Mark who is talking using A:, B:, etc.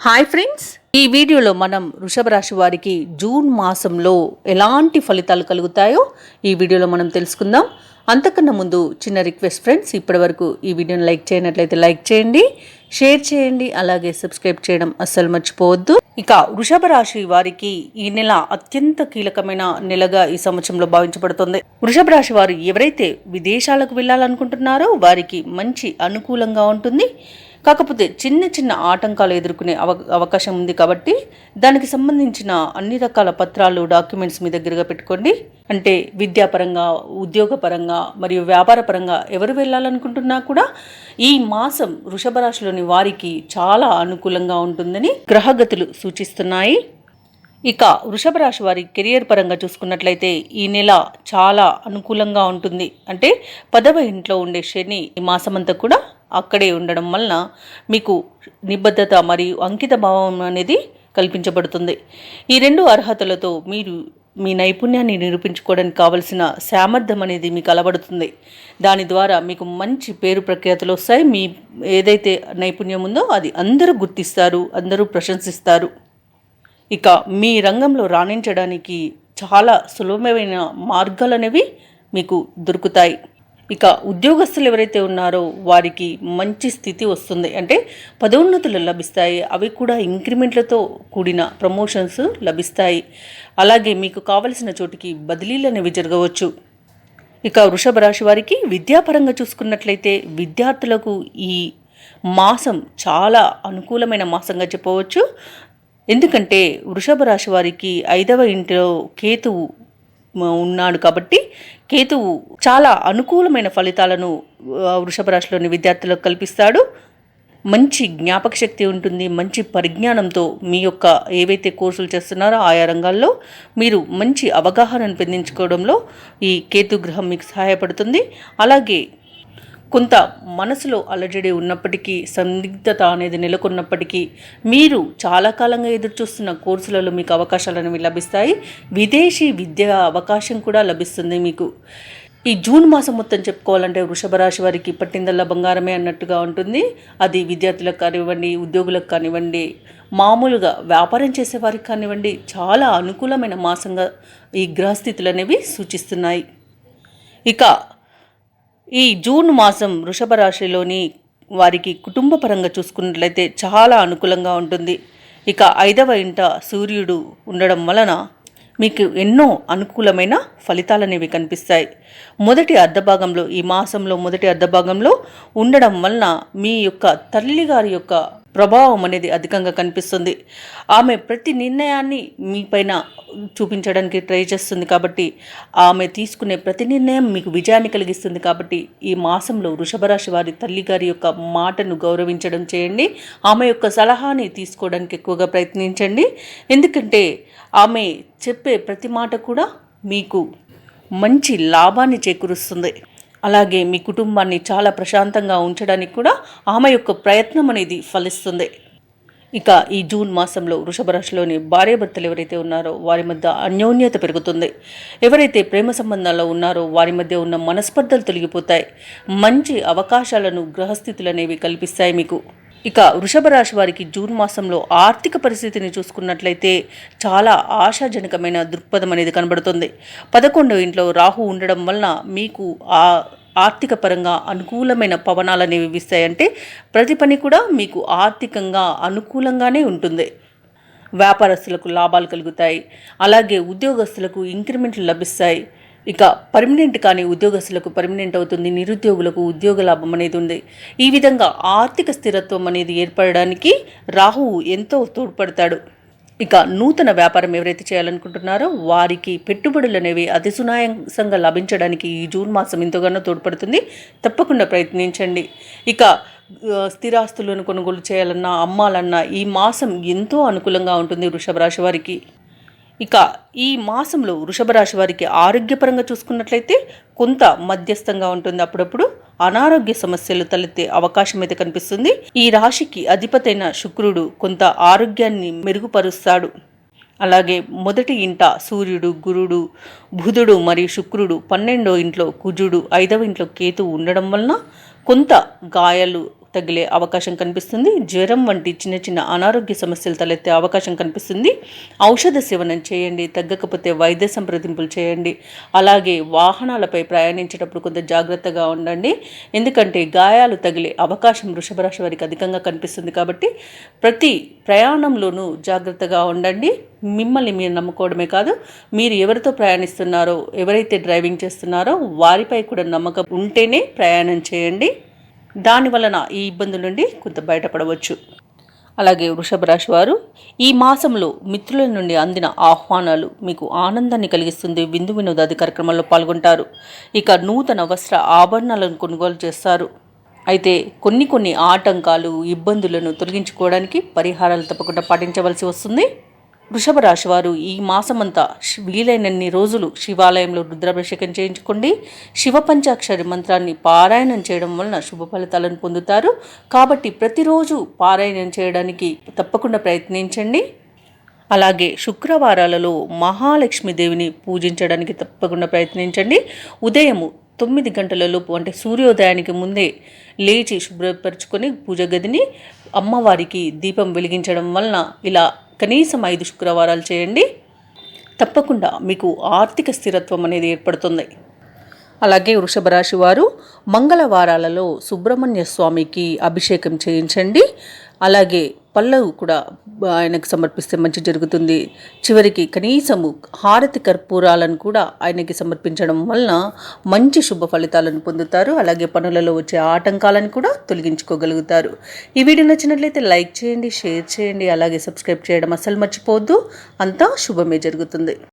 A: Hi friends ఈ వీడియోలో మనం వృషభ రాశి వారికి జూన్ మాసంలో ఎలాంటి ఫలితాలు కలుగుతాయో ఈ వీడియోలో మనం తెలుసుకుందాం. అంతకన్నా ముందు చిన్న రిక్వెస్ట్ ఫ్రెండ్స్ ఇప్పటివరకు ఈ వీడియోని లైక్ చేయనట్లయితే లైక్ చేయండి షేర్ చేయండి అలాగే సబ్స్క్రైబ్ చేయడం అస్సలు మర్చిపోవద్దు. ఇక వృషభ రాశి వారికి ఈ నెల అత్యంత కీలకమైన నెలగా ఈ సంవత్సరంలో భావించబడుతుంది. వృషభ రాశి వారు ఎవరైతే విదేశాలకు వెళ్ళాలనుకుంటున్నారో వారికి మంచి అనుకూలంగా ఉంటుంది. కాకపోతే చిన్న చిన్న ఆటంకాలు ఎదుర్కొనే అవ అవకాశం ఉంది కాబట్టి దానికి సంబంధించిన అన్ని రకాల పత్రాలు డాక్యుమెంట్స్ మీ దగ్గరగా పెట్టుకోండి. అంటే విద్యాపరంగా ఉద్యోగపరంగా మరియు వ్యాపారపరంగా ఎవరు వెళ్ళాలనుకుంటున్నా కూడా ఈ మాసం వృషభ రాశిలోని వారికి చాలా అనుకూలంగా ఉంటుందని గ్రహగతులు సూచిస్తున్నాయి. ఇక వృషభ రాశి వారి కెరియర్ పరంగా చూసుకున్నట్లయితే ఈ నెల చాలా అనుకూలంగా ఉంటుంది. అంటే పదవ ఇంట్లో ఉండే శని ఈ మాసమంతా కూడా అక్కడే ఉండడం వలన మీకు నిబద్ధత మరియు అంకిత భావం అనేది కల్పించబడుతుంది. ఈ రెండు అర్హతలతో మీరు మీ నైపుణ్యాన్ని నిరూపించుకోవడానికి కావలసిన సామర్థ్యం అనేది మీకు అలవడుతుంది. దాని ద్వారా మీకు మంచి పేరు ప్రఖ్యాతులు వస్తాయి. మీ ఏదైతే నైపుణ్యం ఉందో అది అందరూ గుర్తిస్తారు అందరూ ప్రశంసిస్తారు. ఇక మీ రంగంలో రాణించడానికి చాలా సులభమైన మార్గాలు అనేవి మీకు దొరుకుతాయి. ఇక ఉద్యోగస్తులు ఎవరైతే ఉన్నారో వారికి మంచి స్థితి వస్తుంది. అంటే పదోన్నతులు లభిస్తాయి. అవి కూడా ఇంక్రిమెంట్లతో కూడిన ప్రమోషన్స్ లభిస్తాయి. అలాగే మీకు కావలసిన చోటికి బదిలీలు అనేవి జరగవచ్చు. ఇక వృషభ రాశి వారికి విద్యాపరంగా చూసుకున్నట్లయితే విద్యార్థులకు ఈ మాసం చాలా అనుకూలమైన మాసంగా చెప్పవచ్చు. ఎందుకంటే వృషభ రాశి వారికి ఐదవ ఇంటిలో కేతువు ఉన్నాడు కాబట్టి కేతువు చాలా అనుకూలమైన ఫలితాలను వృషభరాశిలోని వృషభ రాశిలోని విద్యార్థులకు కల్పిస్తాడు. మంచి జ్ఞాపక శక్తి ఉంటుంది. మంచి పరిజ్ఞానంతో మీ యొక్క ఏవైతే కోర్సులు చేస్తున్నారో ఆయా రంగాల్లో మీరు మంచి అవగాహనను పెందించుకోవడంలో ఈ కేతుగ్రహం మీకు సహాయపడుతుంది. అలాగే కొంత మనసులో అలజడి ఉన్నప్పటికీ సందిగ్ధత అనేది నెలకొన్నప్పటికీ మీరు చాలా కాలంగా ఎదురుచూస్తున్న కోర్సులలో మీకు అవకాశాలు అనేవి లభిస్తాయి. విదేశీ విద్య అవకాశం కూడా లభిస్తుంది మీకు. ఈ జూన్ మాసం మొత్తం చెప్పుకోవాలంటే వృషభ రాశి వారికి పట్టిందల్లా బంగారమే అన్నట్టుగా ఉంటుంది. అది విద్యార్థులకు కానివ్వండి ఉద్యోగులకు కానివ్వండి మామూలుగా వ్యాపారం చేసేవారికి కానివ్వండి చాలా అనుకూలమైన మాసంగా ఈ గ్రహస్థితులు అనేవి సూచిస్తున్నాయి. ఇక ఈ జూన్ మాసం వృషభ రాశిలోని వారికి కుటుంబ పరంగా చూసుకున్నట్లయితే చాలా అనుకూలంగా ఉంటుంది. ఇక ఐదవ ఇంట సూర్యుడు ఉండడం వలన మీకు ఎన్నో అనుకూలమైన ఫలితాలు అనేవి కనిపిస్తాయి. మొదటి అర్ధభాగంలో ఈ మాసంలో మొదటి అర్ధభాగంలో ఉండడం వలన మీ యొక్క తల్లిగారి యొక్క ప్రభావం అనేది అధికంగా కనిపిస్తుంది. ఆమె ప్రతి నిర్ణయాన్ని మీపైన చూపించడానికి ట్రై చేస్తుంది కాబట్టి ఆమె తీసుకునే ప్రతి నిర్ణయం మీకు విజయాన్ని కలిగిస్తుంది కాబట్టి ఈ మాసంలో వృషభరాశి వారి తల్లి గారి యొక్క మాటను గౌరవించడం చేయండి. ఆమె యొక్క సలహాని తీసుకోవడానికి ఎక్కువగా ప్రయత్నించండి. ఎందుకంటే ఆమె చెప్పే ప్రతి మాట కూడా మీకు మంచి లాభాన్ని చేకూరుస్తుంది. అలాగే మీ కుటుంబాన్ని చాలా ప్రశాంతంగా ఉంచడానికి కూడా ఆమె యొక్క ప్రయత్నం అనేది ఫలిస్తుంది. ఇక ఈ జూన్ మాసంలో వృషభ రాశిలోని భార్యాభర్తలు ఎవరైతే ఉన్నారో వారి మధ్య అన్యోన్యత పెరుగుతుంది. ఎవరైతే ప్రేమ సంబంధాల్లో ఉన్నారో వారి మధ్య ఉన్న మనస్పర్ధలు తొలగిపోతాయి. మంచి అవకాశాలను గ్రహస్థితులు అనేవి కల్పిస్తాయి మీకు. ఇక వృషభ రాశి వారికి జూన్ మాసంలో ఆర్థిక పరిస్థితిని చూసుకున్నట్లయితే చాలా ఆశాజనకమైన దృక్పథం అనేది కనబడుతుంది. పదకొండవ ఇంట్లో రాహు ఉండడం వలన మీకు ఆ ఆర్థిక పరంగా అనుకూలమైన పవనాలు అనేవి వీస్తాయంటే అంటే ప్రతి పని కూడా మీకు ఆర్థికంగా అనుకూలంగానే ఉంటుంది. వ్యాపారస్తులకు లాభాలు కలుగుతాయి. అలాగే ఉద్యోగస్తులకు ఇంక్రిమెంట్లు లభిస్తాయి. ఇక పర్మనెంట్ కానీ ఉద్యోగస్తులకు పర్మనెంట్ అవుతుంది నిరుద్యోగులకు ఉద్యోగ లాభం అనేది ఉంది. ఈ విధంగా ఆర్థిక స్థిరత్వం అనేది ఏర్పడడానికి రాహువు ఎంతో తోడ్పడతాడు. ఇక నూతన వ్యాపారం ఎవరైతే చేయాలనుకుంటున్నారో వారికి పెట్టుబడులు అనేవి అతి సునాయాసంగా లభించడానికి ఈ జూన్ మాసం ఎంతగానో తోడ్పడుతుంది. తప్పకుండా ప్రయత్నించండి. ఇక స్థిరాస్తులను కొనుగోలు చేయాలన్నా అమ్మాలన్నా ఈ మాసం ఎంతో అనుకూలంగా ఉంటుంది వృషభ రాశి వారికి. ఇక ఈ మాసంలో వృషభ రాశి వారికి ఆరోగ్యపరంగా చూసుకున్నట్లయితే కొంత మధ్యస్థంగా ఉంటుంది అప్పుడప్పుడు. అనారోగ్య సమస్యలు తలెత్తే అవకాశం అయితే కనిపిస్తుంది. ఈ రాశికి అధిపతైన శుక్రుడు కొంత ఆరోగ్యాన్ని మెరుగుపరుస్తాడు. అలాగే మొదటి ఇంట సూర్యుడు గురుడు బుధుడు మరియు శుక్రుడు పన్నెండో ఇంట్లో కుజుడు ఐదవ ఇంట్లో కేతు ఉండడం వలన కొంత గాయాలు తగిలే అవకాశం కనిపిస్తుంది. జ్వరం వంటి చిన్న చిన్న అనారోగ్య సమస్యలు తలెత్తే అవకాశం కనిపిస్తుంది. ఔషధ సేవనం చేయండి తగ్గకపోతే వైద్య సంప్రదింపులు చేయండి. అలాగే వాహనాలపై ప్రయాణించేటప్పుడు కొంత జాగ్రత్తగా ఉండండి. ఎందుకంటే గాయాలు తగిలే అవకాశం వృషభ రాశి వారికి అధికంగా కనిపిస్తుంది కాబట్టి ప్రతి ప్రయాణంలోనూ జాగ్రత్తగా ఉండండి. మిమ్మల్ని మీరు నమ్ముకోవడమే కాదు మీరు ఎవరితో ప్రయాణిస్తున్నారో ఎవరైతే డ్రైవింగ్ చేస్తున్నారో వారిపై కూడా నమ్మకం ఉంటేనే ప్రయాణం చేయండి. దాని వలన ఈ ఇబ్బందుల నుండి కొంత బయటపడవచ్చు. అలాగే వృషభ రాశి వారు ఈ మాసంలో మిత్రుల నుండి అందిన ఆహ్వానాలు మీకు ఆనందాన్ని కలిగిస్తుంది. విందు వినోదాది కార్యక్రమాల్లో పాల్గొంటారు. ఇక నూతన వస్త్ర ఆభరణాలను కొనుగోలు చేస్తారు. అయితే కొన్ని కొన్ని ఆటంకాలు ఇబ్బందులను తొలగించుకోవడానికి పరిహారాలు తప్పకుండా పాటించవలసి వస్తుంది. వృషభ రాశివారు ఈ మాసమంతా వీలైనన్ని రోజులు శివాలయంలో రుద్రాభిషేకం చేయించుకోండి. శివ పంచాక్షరి మంత్రాన్ని పారాయణం చేయడం వలన శుభ ఫలితాలను పొందుతారు. కాబట్టి ప్రతిరోజు పారాయణం చేయడానికి తప్పకుండా ప్రయత్నించండి. అలాగే శుక్రవారాలలో మహాలక్ష్మీదేవిని పూజించడానికి తప్పకుండా ప్రయత్నించండి. ఉదయము తొమ్మిది గంటలలోపు అంటే సూర్యోదయానికి ముందే లేచి శుభ్రపరచుకొని పూజ గదిని అమ్మవారికి దీపం వెలిగించడం వలన ఇలా కనీసం ఐదు శుక్రవారాలు చేయండి. తప్పకుండా మీకు ఆర్థిక స్థిరత్వం అనేది ఏర్పడుతుంది. అలాగే వృషభ రాశి వారు మంగళవారాలలో సుబ్రహ్మణ్య స్వామికి అభిషేకం చేయించండి. అలాగే పల్లవు కూడా ఆయనకు సమర్పిస్తే మంచి జరుగుతుంది. చివరికి కనీసము హారతి కర్పూరాలను కూడా ఆయనకి సమర్పించడం వలన మంచి శుభ ఫలితాలను పొందుతారు. అలాగే పనులలో వచ్చే ఆటంకాలను కూడా తొలగించుకోగలుగుతారు. ఈ వీడియో నచ్చినట్లయితే లైక్ చేయండి షేర్ చేయండి అలాగే సబ్స్క్రైబ్ చేయడం అస్సలు మర్చిపోవద్దు. అంతా శుభమే జరుగుతుంది.